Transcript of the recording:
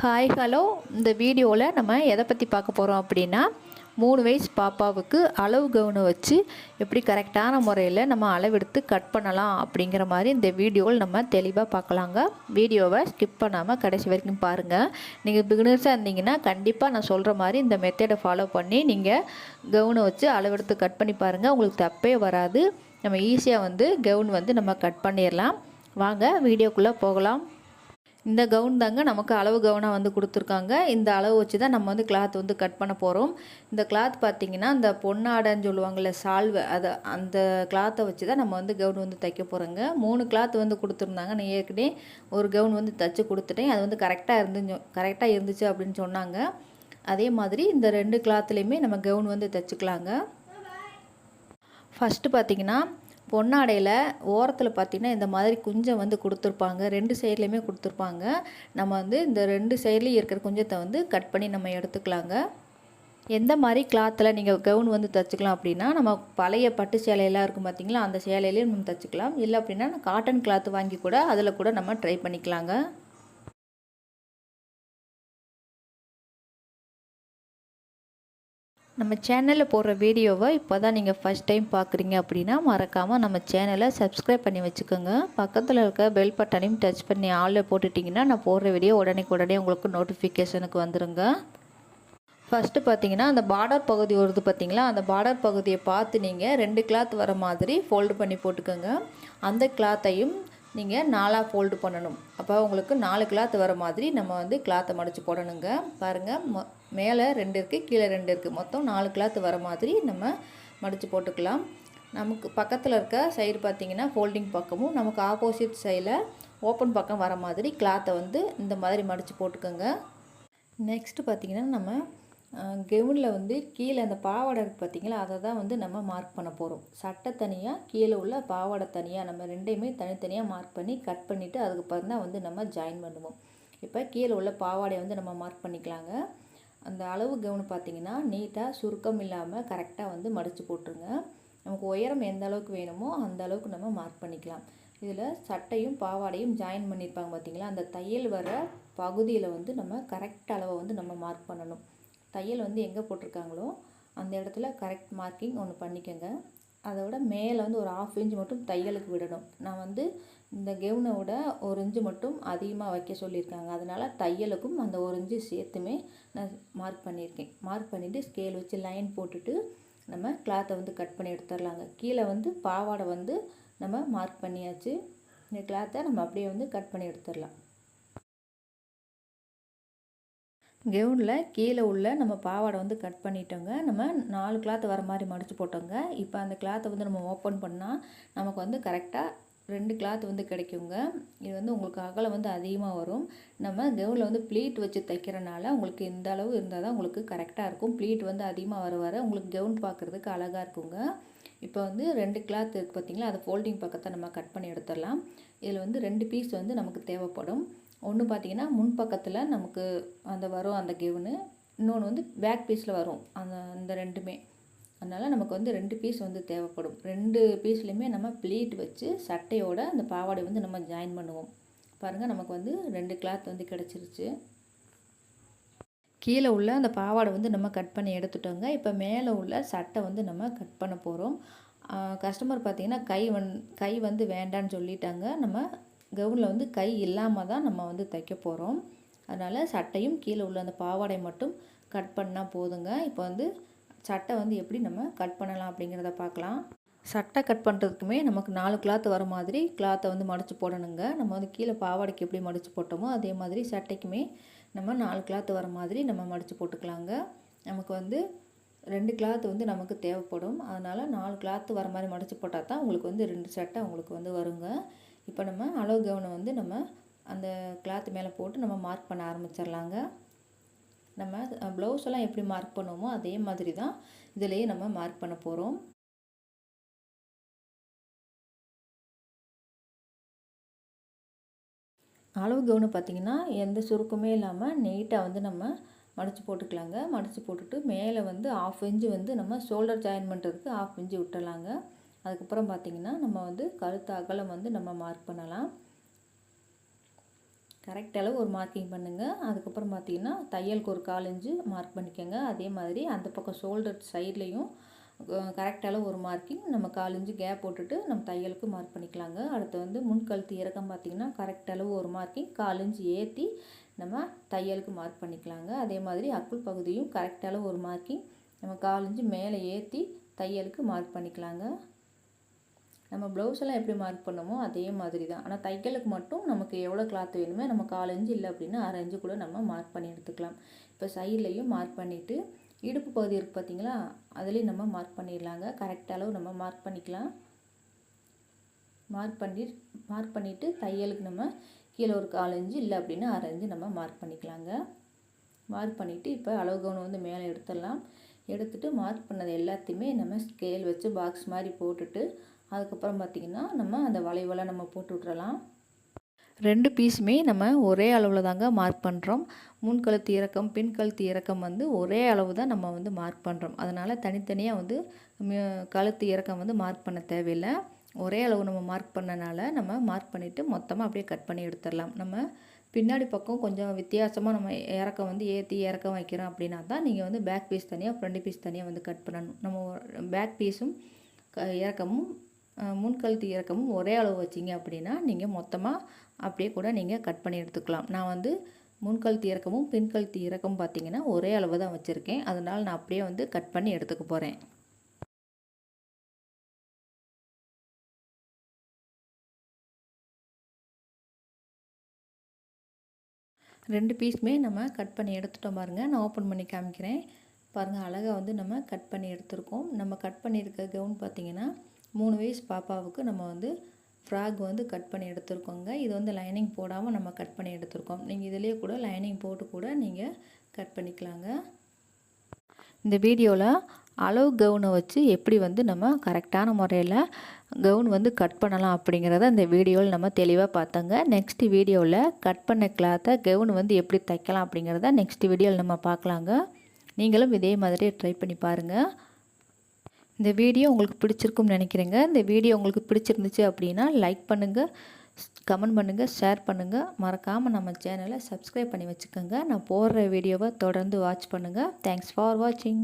Hi hello இந்த வீடியோவில் நம்ம எதை பற்றி பார்க்க போகிறோம் அப்படின்னா மூணு வயசு பாப்பாவுக்கு அளவு கவுனை வச்சு எப்படி கரெக்டான முறையில் நம்ம அளவெடுத்து கட் பண்ணலாம் அப்படிங்கிற மாதிரி இந்த வீடியோவில் நம்ம தெளிவாக பார்க்கலாங்க. வீடியோவை ஸ்கிப் பண்ணாமல் கடைசி வரைக்கும் பாருங்கள் நீங்கள் பிகினர்ஸாக இருந்தீங்கன்னா கண்டிப்பாக நான் சொல்கிற மாதிரி இந்த மெத்தடை ஃபாலோ பண்ணி நீங்கள் கவுனை வச்சு அளவெடுத்து கட் பண்ணி பாருங்கள் உங்களுக்கு தப்பே வராது. நம்ம ஈஸியாக வந்து கவுன் வந்து நம்ம கட் பண்ணிடலாம் வாங்க வீடியோக்குள்ளே போகலாம். இந்த கவுன் தாங்க நமக்கு அளவு கவுனாக வந்து கொடுத்துருக்காங்க. இந்த அளவு வச்சு தான் நம்ம வந்து கிளாத் வந்து கட் பண்ண போகிறோம் இந்த கிளாத் பார்த்திங்கன்னா இந்த பொன்னாடைன்னு சொல்லுவாங்கள்ல சால்வை அதை அந்த கிளாத்தை வச்சு தான் நம்ம வந்து கவுன் வந்து தைக்க போகிறோங்க மூணு கிளாத் வந்து கொடுத்துருந்தாங்க. நான் ஏற்கனவே ஒரு கவுன் வந்து தைச்சி கொடுத்துட்டேன். அது வந்து கரெக்டாக இருந்து கரெக்டாக இருந்துச்சு அப்படின்னு சொன்னாங்க. அதே மாதிரி இந்த ரெண்டு கிளாத்துலேயுமே நம்ம கவுன் வந்து தைச்சிக்கலாங்க. ஃபஸ்ட்டு பார்த்திங்கன்னா பொன்னாடையில் ஓரத்தில் பார்த்திங்கன்னா இந்த மாதிரி குஞ்சம் வந்து கொடுத்துருப்பாங்க. ரெண்டு சைட்லேயுமே கொடுத்துருப்பாங்க. நம்ம வந்து இந்த ரெண்டு சைட்லேயும் இருக்கிற குஞ்சத்தை வந்து கட் பண்ணி நம்ம எடுத்துக்கலாங்க. எந்த மாதிரி கிளாத்தில் நீங்கள் கவுன் வந்து தைச்சிக்கலாம் அப்படின்னா நம்ம பழைய பட்டு சேலையெல்லாம் இருக்கும் பார்த்திங்களா அந்த சேலையிலையும் நம்ம தைச்சிக்கலாம். இல்லை அப்படின்னா காட்டன் கிளாத் வாங்கி கூட அதில் கூட நம்ம ட்ரை பண்ணிக்கலாங்க. நம்ம சேனலில் போடுற வீடியோவை இப்போ தான் நீங்கள் ஃபஸ்ட் டைம் பார்க்குறீங்க அப்படின்னா மறக்காமல் நம்ம சேனலை சப்ஸ்கிரைப் பண்ணி வச்சுக்கோங்க. பக்கத்தில் இருக்க பெல் பட்டனையும் டச் பண்ணி ஆளில் போட்டுட்டிங்கன்னா நான் போடுற வீடியோ உடனே உடனே உங்களுக்கு நோட்டிஃபிகேஷனுக்கு வந்துடுங்க ஃபஸ்ட்டு பார்த்தீங்கன்னா அந்த பார்டர் பகுதி வருது பார்த்தீங்களா அந்த பார்டர் பகுதியை பார்த்து நீங்கள் ரெண்டு கிளாத் வர மாதிரி ஃபோல்டு பண்ணி போட்டுக்கோங்க. அந்த கிளாத்தையும் நீங்கள் நாலாக ஃபோல்டு பண்ணணும். அப்போ உங்களுக்கு நாலு கிளாத் வர மாதிரி நம்ம வந்து கிளாத்தை மடித்து போடணுங்க. பாருங்கள் மேலே ரெண்டு இருக்குது கீழே ரெண்டு இருக்குது மொத்தம் நாலு கிளாத் வர மாதிரி நம்ம மடித்து போட்டுக்கலாம். நமக்கு பக்கத்தில் இருக்க சைடு பார்த்திங்கன்னா ஃபோல்டிங் பக்கமும் நமக்கு ஆப்போசிட் சைடில் ஓப்பன் பக்கம் வர மாதிரி கிளாத்தை வந்து இந்த மாதிரி மடித்து போட்டுக்கோங்க. நெக்ஸ்ட்டு பார்த்திங்கன்னா நம்ம கெவுனில் வந்து கீழே அந்த பாவாடை இருக்குது பார்த்திங்களா அதை தான் வந்து நம்ம மார்க் பண்ண போகிறோம் சட்டை தனியாக கீழே உள்ள பாவாடை தனியாக நம்ம ரெண்டையுமே தனித்தனியாக மார்க் பண்ணி கட் பண்ணிவிட்டு அதுக்கப்புறம் தான் வந்து நம்ம ஜாயின் பண்ணுவோம். இப்போ கீழே உள்ள பாவாடையை வந்து நம்ம மார்க் பண்ணிக்கலாங்க. அந்த அளவு கவுனு பார்த்திங்கன்னா நீட்டாக சுருக்கம் இல்லாமல் கரெக்டாக வந்து மடித்து போட்டுருங்க. நமக்கு உயரம் எந்த அளவுக்கு வேணுமோ அந்த அளவுக்கு நம்ம மார்க் பண்ணிக்கலாம். இதில் சட்டையும் பாவாடையும் ஜாயின் பண்ணியிருப்பாங்க பார்த்திங்களா அந்த தையல் வர பகுதியில் வந்து நம்ம கரெக்ட் அளவை வந்து நம்ம மார்க் பண்ணணும். தையல் வந்து எங்கே போட்டிருக்காங்களோ அந்த இடத்துல கரெக்ட் மார்க்கிங் ஒன்று பண்ணிக்கோங்க. அதை விட மேலே வந்து ஒரு ஆஃப் இன்ச் மட்டும் தையலுக்கு விடணும். நான் வந்து இந்த கெவுனை விட ஒரு இன்ச்சு மட்டும் அதிகமாக வைக்க சொல்லியிருக்காங்க. அதனால் தையலுக்கும் அந்த ஒரு இன்ச்சு சேர்த்துமே நான் மார்க் பண்ணியிருக்கேன். மார்க் பண்ணிவிட்டு ஸ்கேல் வச்சு லைன் போட்டுட்டு நம்ம கிளாத்தை வந்து கட் பண்ணி எடுத்துடலாங்க. கீழே வந்து பாவாடை வந்து நம்ம மார்க் பண்ணியாச்சு. இந்த கிளாத்தை நம்ம அப்படியே வந்து கட் பண்ணி எடுத்துடலாம். கெவுனில் கீழே உள்ள நம்ம பாவாடை வந்து கட் பண்ணிட்டோங்க. நம்ம நாலு கிளாத் வர மாதிரி மடித்து போட்டோங்க. இப்போ அந்த கிளாத்தை வந்து நம்ம ஓப்பன் பண்ணால் நமக்கு வந்து கரெக்டாக ரெண்டு கிளாத் வந்து கிடைக்குங்க. இது வந்து உங்களுக்கு அகலம் வந்து அதிகமாக வரும். நம்ம கெவுனில் வந்து ப்ளீட் வச்சு தைக்கிறனால உங்களுக்கு இந்த அளவு இருந்தால் தான் உங்களுக்கு கரெக்டாக இருக்கும். ப்ளீட் வந்து அதிகமாக வர வர உங்களுக்கு கெவுன் பார்க்குறதுக்கு அழகாக இருக்குங்க. இப்போ வந்து ரெண்டு கிளாத் இருக்குது பார்த்திங்களா அதை ஃபோல்டிங் பக்கத்தை நம்ம கட் பண்ணி எடுத்துடலாம். இதில் வந்து ரெண்டு பீஸ் வந்து நமக்கு தேவைப்படும். ஒன்று பார்த்தீங்கன்னா முன்பக்கத்தில் நமக்கு அந்த வரும் அந்த கெவுனு இன்னொன்று வந்து பேக் பீஸில் வரும். அந்த அந்த ரெண்டுமே. அதனால் நமக்கு வந்து ரெண்டு பீஸ் வந்து தேவைப்படும். ரெண்டு பீஸ்லேயுமே நம்ம ப்ளீட் வச்சு சட்டையோட அந்த பாவாடை வந்து நம்ம ஜாயின் பண்ணுவோம். பாருங்கள் நமக்கு வந்து ரெண்டு கிளாத் வந்து கிடச்சிருச்சு. கீழே உள்ள அந்த பாவாடை வந்து நம்ம கட் பண்ணி எடுத்துட்டோங்க. இப்போ மேலே உள்ள சட்டை வந்து நம்ம கட் பண்ண போகிறோம் கஸ்டமர் பார்த்திங்கன்னா கை வந் கை வந்து வேண்டான்னு சொல்லிட்டாங்க. நம்ம கவுனில் வந்து கை இல்லாமல் தான் நம்ம வந்து தைக்க போகிறோம் அதனால் சட்டையும் கீழே உள்ள அந்த பாவாடை மட்டும் கட் பண்ணால் போதுங்க. இப்போ வந்து சட்டை வந்து எப்படி நம்ம கட் பண்ணலாம் அப்படிங்கிறத பார்க்கலாம். சட்டை கட் பண்ணுறதுக்குமே நமக்கு நாலு கிளாத் வர மாதிரி கிளாத்தை வந்து மடித்து போடணுங்க. நம்ம வந்து கீழே பாவாடைக்கு எப்படி மடித்து போட்டோமோ அதே மாதிரி சட்டைக்குமே நம்ம நாலு கிளாத் வர மாதிரி நம்ம மடித்து போட்டுக்கலாங்க. நமக்கு வந்து ரெண்டு கிளாத் வந்து நமக்கு தேவைப்படும். அதனால் நாலு கிளாத்து வர மாதிரி மடித்து போட்டால் தான் உங்களுக்கு வந்து ரெண்டு சட்டை உங்களுக்கு வந்து வருங்க. இப்போ நம்ம அளவு கவனம் வந்து நம்ம அந்த கிளாத் மேலே போட்டு நம்ம மார்க் பண்ண ஆரம்பிச்சிடலாங்க நம்ம ப்ளவுஸ் எல்லாம் எப்படி மார்க் பண்ணுவோமோ அதே மாதிரி தான் இதிலேயே நம்ம மார்க் பண்ண போகிறோம் அளவு கவுனு பார்த்திங்கன்னா எந்த சுருக்கமே இல்லாமல் நீட்டாக வந்து நம்ம மடித்து போட்டுக்கலாங்க. மடித்து போட்டுட்டு மேலே வந்து ஆஃப் இன்ச்சு வந்து நம்ம ஷோல்டர் ஜாயின் பண்ணுறதுக்கு ஆஃப் இன்ச்சு விட்டுலாங்க அதுக்கப்புறம் பார்த்திங்கன்னா நம்ம வந்து கழுத்து அகலம் வந்து நம்ம மார்க் பண்ணலாம். கரெக்ட் அளவு ஒரு மார்க்கிங் பண்ணுங்கள் அதுக்கப்புறம் பார்த்தீங்கன்னா தையலுக்கு ஒரு காலஞ்சு மார்க் பண்ணிக்கோங்க. அதே மாதிரி அந்த பக்கம் ஷோல்டர் சைட்லேயும் கரெக்ட் அளவு ஒரு மார்க்கிங் நம்ம கால் கேப் போட்டுட்டு நம்ம தையலுக்கு மார்க் பண்ணிக்கலாங்க. அடுத்து வந்து முன்கழுத்து இறக்கம் பார்த்திங்கன்னா கரெக்ட் அளவு ஒரு மார்க்கிங் கால் ஏற்றி நம்ம தையலுக்கு மார்க் பண்ணிக்கலாங்க. அதே மாதிரி அக்குள் பகுதியும் கரெக்ட் அளவு ஒரு மார்க்கிங் நம்ம கால் மேலே ஏற்றி தையலுக்கு மார்க் பண்ணிக்கலாங்க. நம்ம ப்ளவுஸ் எல்லாம் எப்படி மார்க் பண்ணுமோ அதே மாதிரி தான் ஆனால் தைக்கலுக்கு மட்டும் நமக்கு எவ்வளோ கிளாத் வேணுமோ நம்ம கால் இல்லை அப்படின்னா அரை கூட நம்ம மார்க் பண்ணி எடுத்துக்கலாம். இப்போ சைட்லேயும் மார்க் பண்ணிவிட்டு இடுப்பு பகுதி இருக்குது பார்த்தீங்களா அதுலேயும் நம்ம மார்க் பண்ணிடலாங்க. கரெக்ட் அளவு நம்ம மார்க் பண்ணிக்கலாம். மார்க் பண்ணி மார்க் பண்ணிவிட்டு தையலுக்கு நம்ம கீழே ஒரு கால் இல்லை அப்படின்னா அரைஞ்சு நம்ம மார்க் பண்ணிக்கலாங்க. மார்க் பண்ணிவிட்டு இப்போ அளவு கவுனை வந்து மேலே எடுத்துடலாம். எடுத்துகிட்டு மார்க் பண்ணது எல்லாத்தையுமே நம்ம ஸ்கேல் வச்சு பாக்ஸ் மாதிரி போட்டுட்டு அதுக்கப்புறம் பார்த்திங்கன்னா நம்ம அந்த வளைவெல்லாம் நம்ம போட்டு விட்றலாம் ரெண்டு பீஸுமே நம்ம ஒரே அளவில் தாங்க மார்க் பண்ணுறோம் முன்கழுத்து இறக்கம் பின்கழுத்து இறக்கம் வந்து ஒரே அளவு தான் நம்ம வந்து மார்க் பண்ணுறோம் அதனால் தனித்தனியாக வந்து கழுத்து இறக்கம் வந்து மார்க் பண்ண தேவையில்லை. ஒரே அளவு நம்ம மார்க் பண்ணனால நம்ம மார்க் பண்ணிவிட்டு மொத்தமாக அப்படியே கட் பண்ணி எடுத்துடலாம். நம்ம பின்னாடி பக்கம் கொஞ்சம் வித்தியாசமாக நம்ம இறக்கம் வந்து ஏற்றி இறக்கம் வைக்கிறோம் அப்படின்னா தான் நீங்கள் வந்து பேக் பீஸ் தனியாக ஃப்ரண்ட் பீஸ் தனியாக வந்து கட் பண்ணணும். நம்ம பேக் பீஸும் க இறக்கமும் முன்கழுத்து இறக்கமும் ஒரே அளவு வச்சிங்க அப்படின்னா நீங்கள் மொத்தமாக அப்படியே கூட நீங்கள் கட் பண்ணி எடுத்துக்கலாம். நான் வந்து முன்கழுத்து இறக்கமும் பின்கழுத்து இறக்கமும் பார்த்திங்கன்னா ஒரே அளவு தான் வச்சுருக்கேன். அதனால் நான் அப்படியே வந்து கட் பண்ணி எடுத்துக்க போகிறேன் ரெண்டு பீஸுமே நம்ம கட் பண்ணி எடுத்துட்டோம் பாருங்கள் நான் ஓப்பன் பண்ணி காமிக்கிறேன். பாருங்கள் அழகாக வந்து நம்ம கட் பண்ணி எடுத்திருக்கோம். நம்ம கட் பண்ணியிருக்க கவுன் பார்த்திங்கன்னா மூணு வயசு பாப்பாவுக்கு நம்ம வந்து ஃப்ராக் வந்து கட் பண்ணி எடுத்துருக்கோங்க. இது வந்து லைனிங் போடாமல் நம்ம கட் பண்ணி எடுத்துருக்கோம். நீங்கள் இதிலே கூட லைனிங் போட்டு கூட நீங்கள் கட் பண்ணிக்கலாங்க. இந்த வீடியோவில் அளவு கவுனை வச்சு எப்படி வந்து நம்ம கரெக்டான முறையில் கவுன் வந்து கட் பண்ணலாம் அப்படிங்கிறத இந்த வீடியோவில் நம்ம தெளிவாக பார்த்தோங்க. நெக்ஸ்ட் வீடியோவில் கட் பண்ண கிளாத்தை கவுன் வந்து எப்படி தைக்கலாம் அப்படிங்கிறத நெக்ஸ்ட் வீடியோவில் நம்ம பார்க்கலாங்க. நீங்களும் இதே மாதிரி ட்ரை பண்ணி பாருங்கள் இந்த வீடியோ உங்களுக்கு பிடிச்சிருக்கும்னு நினைக்கிறேங்க. இந்த வீடியோ உங்களுக்கு பிடிச்சிருந்துச்சு அப்படின்னா லைக் பண்ணுங்கள் கமெண்ட் பண்ணுங்கள் ஷேர் பண்ணுங்கள் மறக்காமல் நம்ம சேனலை சப்ஸ்கிரைப் பண்ணி வச்சுக்கோங்க. நான் போடுற வீடியோவை தொடர்ந்து வாட்ச் பண்ணுங்கள் தேங்க்ஸ் ஃபார் வாட்சிங்